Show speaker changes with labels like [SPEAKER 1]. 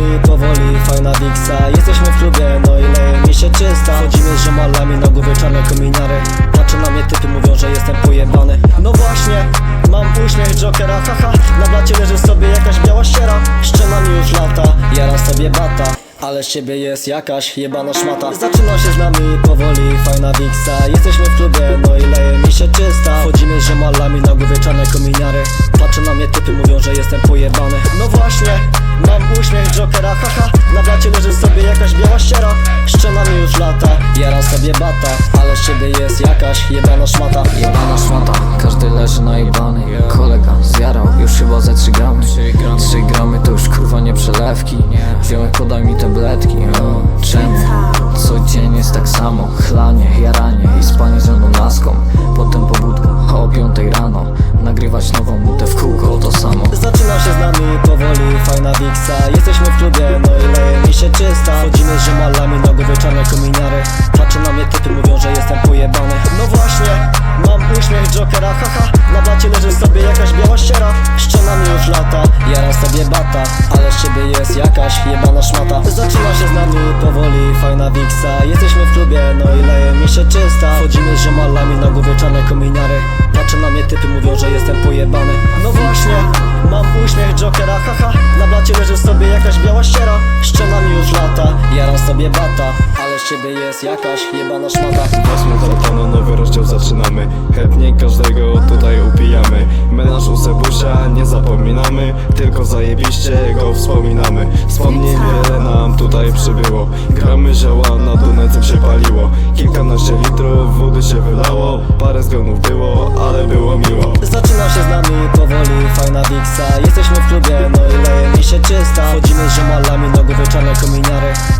[SPEAKER 1] powoli, powoli, fajna wiksa Jesteśmy w klubie, no ile mi się czysta. Chodzimy z ziomalami na głowie czarne kominiary. Patrzą na mnie typy, mówią, że jestem pojebany. No właśnie, mam uśmiech Jokera, haha. Na blacie leży sobie jakaś biała siera Szczena mi już lata, jara sobie bata. Ale z ciebie jest jakaś jebana szmata. Zaczyna się z nami powoli, fajna wiksa Jesteśmy w klubie, no i leje mi się czysta. Chodzimy z ziomalami na głowie czarne kominiary. Patrzą na mnie typy, mówią, że jestem pojebany. No właśnie, mam uśmiech Jokera, haha. Na blacie leży sobie jakaś biała ściera. Szczena mi już lata, jaram sobie bata Ale z ciebie jest jakaś jebana szmata.
[SPEAKER 2] Jebana szmata, każdy leży najebany. Kolega zjarał już chyba ze 3 gramy. 3 gramy. To już kurwa nie przelewki. Ziomek podaj mi tabletki. O, Czemu? Codziennie jest tak samo. Chlanie, jaranie
[SPEAKER 1] Jesteśmy w klubie, no i leje mi się czysta. Chodzimy z ziomalami na głowie czarne kominiary. Patrzą na mnie typy, mówią, że jestem pojebany. No właśnie, mam uśmiech Jokera, haha. Na blacie leży sobie jakaś biała ściera. Szczena mi już lata, jaram sobie bata. Ale z ciebie jest jakaś jebana szmata. Zaczyna się z nami powoli, fajna wiksa. Jesteśmy w klubie, no i leje mi się czysta. Chodzimy z ziomalami na głowie czarne kominiary. Patrzą na mnie typy, mówią, że jestem pojebany. No właśnie, mam uśmiech Jokera, haha blacie leży sobie jakaś biała ściera? Szczena mi już lata, jaram sobie bata Ale z ciebie jest jakaś jebana szmata.
[SPEAKER 3] Weźmy kartonu, nowy rozdział zaczynamy. Chętnie każdego tutaj upijamy. Melanż u Sebusia nie zapominamy Tylko zajebiście go wspominamy. Wspomnień wiele nam tutaj przybyło. Gramy zioła, na Dunajcem się paliło. Kilkanaście litrów wody się wylało Parę zgonów było, ale było miło.
[SPEAKER 1] Zaczyna się z nami powoli, fajna wiksa. Jesteśmy w klubie, no i się czysta. Chodzimy z ziomalami na czarne kominiary